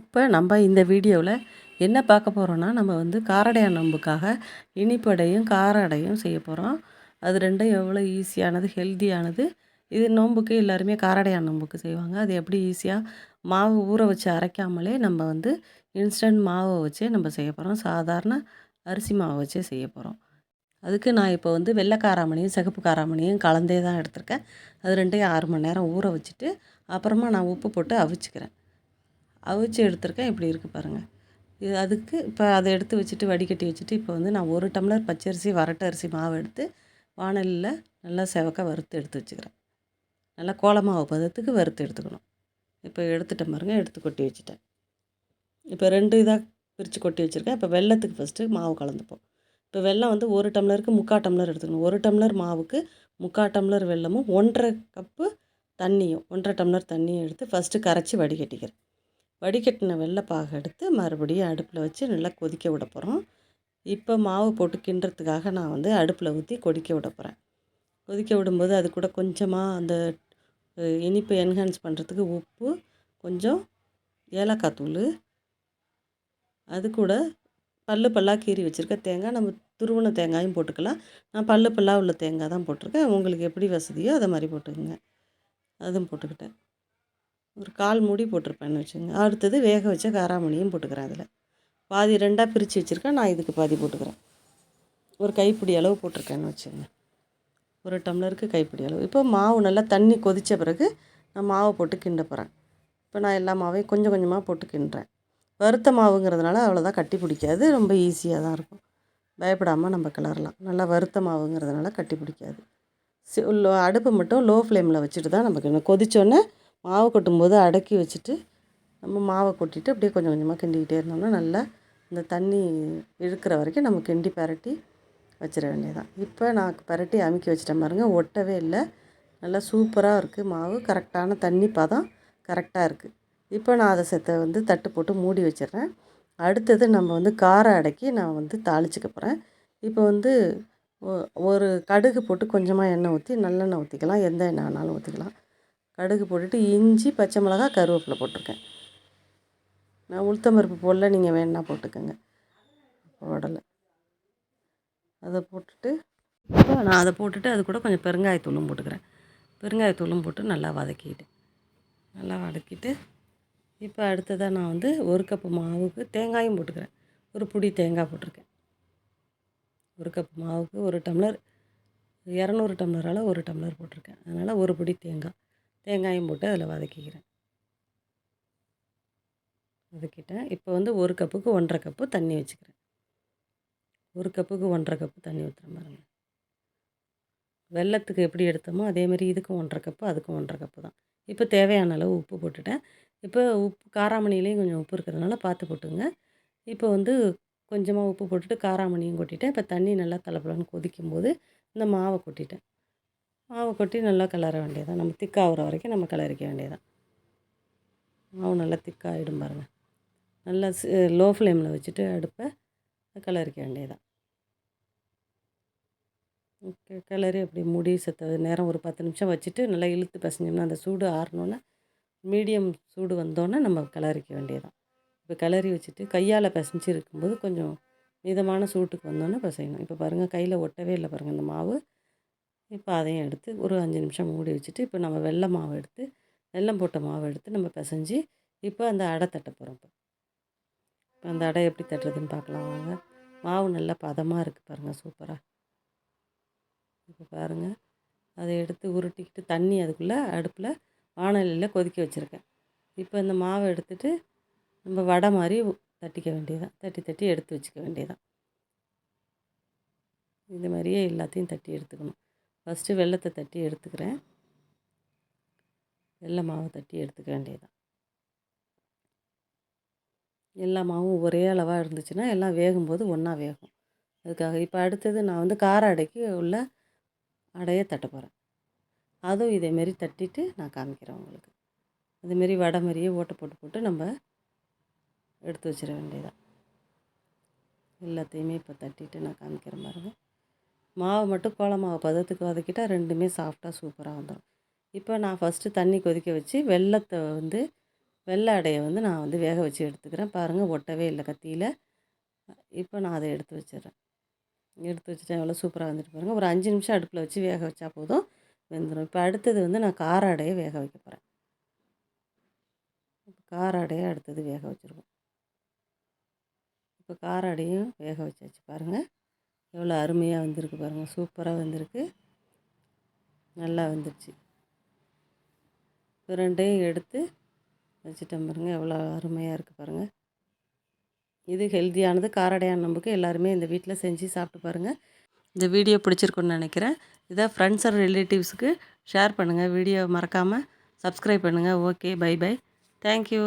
இப்போ நம்ம இந்த வீடியோவில் என்ன பார்க்க போகிறோன்னா நம்ம வந்து காரடையா நோம்புக்காக இனிப்படையும் கார அடையும் செய்ய போகிறோம். அது ரெண்டும் எவ்வளோ ஈஸியானது ஹெல்த்தியானது இது நோம்புக்கு எல்லாருமே காரடையா நோம்புக்கு செய்வாங்க. அது எப்படி ஈஸியாக மாவு ஊற வச்சு அரைக்காமலே நம்ம வந்து இன்ஸ்டன்ட் மாவை வச்சே நம்ம செய்ய போகிறோம். சாதாரண அரிசி மாவை வச்சே செய்ய போகிறோம். அதுக்கு நான் இப்போ வந்து வெள்ளை காராமணியும் சிகப்பு காராமணியும் கலந்தே தான் எடுத்திருக்கேன். அது ரெண்டையும் ஆறு மணி நேரம் ஊற வச்சுட்டு அப்புறமா நான் உப்பு போட்டு அவிச்சுக்கிறேன். அவிச்சு எடுத்திருக்கேன். இப்படி இருக்குது பாருங்கள் இது அதுக்கு இப்போ அதை எடுத்து வச்சுட்டு வடிகட்டி வச்சுட்டு இப்போ வந்து நான் ஒரு டம்ளர் பச்சரிசி வரட்டு அரிசி மாவு எடுத்து வானலியில் நல்லா செவக்க வறுத்து எடுத்து வச்சுக்கிறேன். நல்லா கோலமாவு பதத்துக்கு வறுத்து எடுத்துக்கணும். இப்போ எடுத்துட்டேன் பாருங்கள் எடுத்து கொட்டி வச்சுட்டேன். இப்போ ரெண்டு இதாக பிரித்து கொட்டி வச்சுருக்கேன். இப்போ வெள்ளத்துக்கு ஃபஸ்ட்டு மாவு கலந்துப்போம். இப்போ வெள்ளம் வந்து ஒரு டம்ளருக்கு முக்கால் டம்ளர் எடுத்துக்கணும். ஒரு டம்ளர் மாவுக்கு முக்கால் டம்ளர் வெல்லமும் ஒன்றரை கப்பு தண்ணியும் ஒன்றரை டம்ளர் தண்ணியும் எடுத்து ஃபஸ்ட்டு கரைச்சி வடிகட்டிக்கிறேன். வடிகட்டின வெள்ளைப்பாக எடுத்து மறுபடியும் அடுப்பில் வச்சு நல்லா கொதிக்க விட போகிறோம் இப்போ மாவு போட்டு கிண்டுறதுக்காக நான் வந்து அடுப்பில் ஊற்றி கொதிக்க விட போகிறேன் கொதிக்க விடும்போது அது கூட கொஞ்சமாக அந்த இனிப்பை இனிப்பு என்ஹான்ஸ் பண்ணுறதுக்கு உப்பு கொஞ்சம் ஏலக்காய் தூள் அது கூட பல்லு பல்லாக கீறி வச்சுருக்க தேங்காய். நம்ம துருவன தேங்காயும் போட்டுக்கலாம். நான் பல்லு பல்லாக உள்ள தேங்காய் தான் போட்டிருக்கேன். உங்களுக்கு எப்படி வசதியோ அதை மாதிரி போட்டுக்கோங்க. அதுவும் போட்டுக்கிட்டேன். ஒரு கால் மூடி போட்டிருப்பேன்னு வச்சுங்க அடுத்தது வேக வச்ச காராமணியும் போட்டுக்கிறேன் அதில். பாதி ரெண்டாக பிரித்து வச்சுருக்கேன். நான் இதுக்கு பாதி போட்டுக்கிறேன். ஒரு கைப்பிடி அளவு போட்டிருக்கேன்னு வச்சுங்க ஒரு டம்ளருக்கு கைப்பிடி அளவு. இப்போ மாவு நல்லா தண்ணி கொதித்த பிறகு நான் மாவை போட்டு கிண்ட போகிறேன் இப்போ நான் எல்லா மாவையும் கொஞ்சம் கொஞ்சமாக போட்டு கிண்டுறேன். வறுத்த மாவுங்கிறதுனால அவ்வளோதான் கட்டி பிடிக்காது. ரொம்ப ஈஸியாக தான் இருக்கும். பயப்படாமல் நம்ம கிளறலாம். நல்லா வறுத்த மாவுங்கிறதுனால கட்டி பிடிக்காது. சி லோ அடுப்பை மட்டும் லோ ஃப்ளேமில் வச்சுட்டு தான் நம்ம கிண்டணும். மாவு கொட்டும்போது அடக்கி வச்சுட்டு நம்ம மாவை கொட்டிட்டு அப்படியே கொஞ்சம் கொஞ்சமாக கிண்டிக்கிட்டே இருந்தோம்னா நல்லா இந்த தண்ணி இழுக்கிற வரைக்கும் நம்ம கிண்டி பரட்டி வச்சிட வேண்டியதான் இப்போ நான் பரட்டி அமுக்கி வச்சிட்டேன் பாருங்கள் ஒட்டவே இல்லை. நல்லா சூப்பராக இருக்குது மாவு. கரெக்டான தண்ணி பதம் கரெக்டாக இருக்குது இப்போ நான் அதை செத்த வந்து தட்டு போட்டு மூடி வச்சிடுறேன். அடுத்தது நம்ம வந்து காரம் அடக்கி நான் வந்து தாளிச்சுக்க போகிறேன் இப்போ வந்து ஒரு கடுகு போட்டு கொஞ்சமாக எண்ணெய் ஊற்றி நல்லெண்ணெய் ஊற்றிக்கலாம் எந்த எண்ணெய் வேணாலும் ஊற்றிக்கலாம் கடுகு போட்டுட்டு இஞ்சி பச்சை மிளகா கருவேப்பிலை போட்டிருக்கேன். நான் உளுத்தம்பருப்பு போடல நீங்கள் வேணா போட்டுக்கோங்க. போடலை. அதை போட்டுட்டு இப்போ நான் அதை போட்டுட்டு அது கூட கொஞ்சம் பெருங்காயத்தூளும் போட்டுக்கிறேன். பெருங்காயத்தூளும் போட்டு நல்லா வதக்கிட்டு நல்லா வதக்கிட்டு இப்போ அடுத்ததாக நான் வந்து ஒரு கப்பு மாவுக்கு தேங்காயும் போட்டுக்கிறேன். ஒரு புடி தேங்காய் போட்டிருக்கேன். ஒரு கப் மாவுக்கு ஒரு டம்ளர் இரநூறு டம்ளரால் ஒரு டம்ளர் போட்டிருக்கேன். அதனால் ஒரு பிடி தேங்காய். தேங்காயும் போட்டு அதில் வதக்கிக்கிறேன். வதக்கிட்டேன். இப்போ வந்து ஒரு கப்புக்கு ஒன்றரை கப்பு தண்ணி வச்சுக்கிறேன். ஒரு கப்புக்கு ஒன்றரை கப்பு தண்ணி ஊற்றுறேன் பாருங்கள் வெல்லத்துக்கு எப்படி எடுத்தோமோ அதே மாதிரி இதுக்கும் ஒன்றரை கப்பு அதுக்கும் ஒன்றரை கப்பு தான். இப்போ தேவையான அளவு உப்பு போட்டுட்டேன். இப்போ உப்பு காராமணிலையும் கொஞ்சம் உப்பு இருக்கிறதுனால பார்த்து போட்டுங்க. இப்போ வந்து கொஞ்சமாக உப்பு போட்டுட்டு காராமணியும் கொட்டிட்டேன். இப்போ தண்ணி நல்லா தலப்பலன்னு கொதிக்கும்போது இந்த மாவை கொட்டிட்டேன். மாவு கொட்டி நல்லா கிளற வேண்டியதான் நம்ம திக்காகிற வரைக்கும் நம்ம கிளறிக்க வேண்டியதான் மாவு நல்லா திக்காகிடும் பாருங்கள் நல்லா லோ ஃப்ளேமில் வச்சுட்டு அடுப்பை கிளறிக்க வேண்டியதான் ஓகே கிளறி அப்படி முடி செத்த நேரம் ஒரு பத்து நிமிஷம் வச்சுட்டு நல்லா இழுத்து பசஞ்சோம்னா அந்த சூடு ஆறினோன்னே மீடியம் சூடு வந்தோன்னே நம்ம கிளறிக்க வேண்டியதான் இப்போ கிளறி வச்சுட்டு கையால் பிசைஞ்சு இருக்கும்போது கொஞ்சம் மிதமான சூட்டுக்கு வந்தோன்னே பிசையணும். இப்போ பாருங்கள் கையில் ஒட்டவே இல்லை பாருங்கள் இந்த மாவு. இப்போ அதையும் எடுத்து ஒரு அஞ்சு நிமிஷம் மூடி வச்சுட்டு இப்போ நம்ம வெள்ளை மாவு எடுத்து வெல்லம் போட்ட மாவு எடுத்து நம்ம பிசைஞ்சு இப்போ அந்த அடை தட்ட போகிறோம் இப்போ. இப்போ அந்த அடை எப்படி தட்டுறதுன்னு பார்க்கலாம் வாங்க. மாவு நல்லா பதமாக இருக்குது பாருங்கள் சூப்பராக இப்போ பாருங்கள் அதை எடுத்து உருட்டிக்கிட்டு தண்ணி அதுக்குள்ளே அடுப்பில் வானலியில் கொதிக்க வச்சுருக்கேன். இப்போ இந்த மாவை எடுத்துட்டு நம்ம வடை மாதிரி தட்டிக்க வேண்டியதான் தட்டி தட்டி எடுத்து வச்சுக்க வேண்டியதான் இது மாதிரியே எல்லாத்தையும் தட்டி எடுத்துக்கணும். ஃபஸ்ட்டு வெள்ளத்தை தட்டி எடுத்துக்கிறேன். வெள்ளை மாவை தட்டி எடுத்துக்க வேண்டியதான் எல்லா மாவும் ஒரே அளவாக இருந்துச்சுன்னா எல்லாம் வேகும்போது ஒன்றா வேகும். அதுக்காக இப்போ அடுத்தது நான் வந்து கார அடைக்கு உள்ள அடையை தட்ட போகிறேன் அதுவும் இதேமாரி தட்டிட்டு நான் காமிக்கிறேன் உங்களுக்கு. அதுமாரி வடை மாதிரியே ஓட்டை போட்டு போட்டு நம்ம எடுத்து வச்சிட வேண்டியதான் எல்லாத்தையுமே இப்போ தட்டிட்டு நான் காமிக்கிறேன் பாருங்கள் மாவு மட்டும் கோல மாவு பதத்துக்கு வதக்கிட்டால் ரெண்டுமே சாஃப்டாக சூப்பராக வந்துடும் இப்போ நான் ஃபஸ்ட்டு தண்ணி கொதிக்க வச்சு வெள்ளத்தை வந்து வெள்ளை அடையை வந்து நான் வந்து வேக வச்சு எடுத்துக்கிறேன். பாருங்கள் ஒட்டவே இல்லை கத்தியில். இப்போ நான் அதை எடுத்து வச்சிடுறேன். எடுத்து வச்சுட்டேன் எவ்வளோ சூப்பராக வந்துட்டு பாருங்கள் ஒரு அஞ்சு நிமிஷம் அடுப்பில் வச்சு வேக வச்சா போதும் வெந்துடும் இப்போ அடுத்தது வந்து நான் கார அடையை வேக வைக்க போகிறேன் கார அடையை அடுத்தது வேக வச்சுருவோம் இப்போ கார அடையும் வேக வச்சாச்சு பாருங்கள் எவ்வளோ அருமையாக வந்திருக்கு பாருங்கள் சூப்பராக வந்திருக்கு. நல்லா வந்துருச்சு. ரெண்டையும் எடுத்து வச்சுட்டேன் பாருங்கள் எவ்வளோ அருமையாக இருக்குது பாருங்கள் இது ஹெல்த்தியானது காரடையான நம்புக்கு எல்லாருமே இந்த வீட்டில் செஞ்சு சாப்பிட்டு பாருங்கள் இந்த வீடியோ பிடிச்சிருக்குன்னு நினைக்கிறேன். இதை ஃப்ரெண்ட்ஸ் அண்ட் ரிலேட்டிவ்ஸுக்கு ஷேர் பண்ணுங்கள் வீடியோ மறக்காமல் சப்ஸ்கிரைப் பண்ணுங்கள் okay bye bye thank you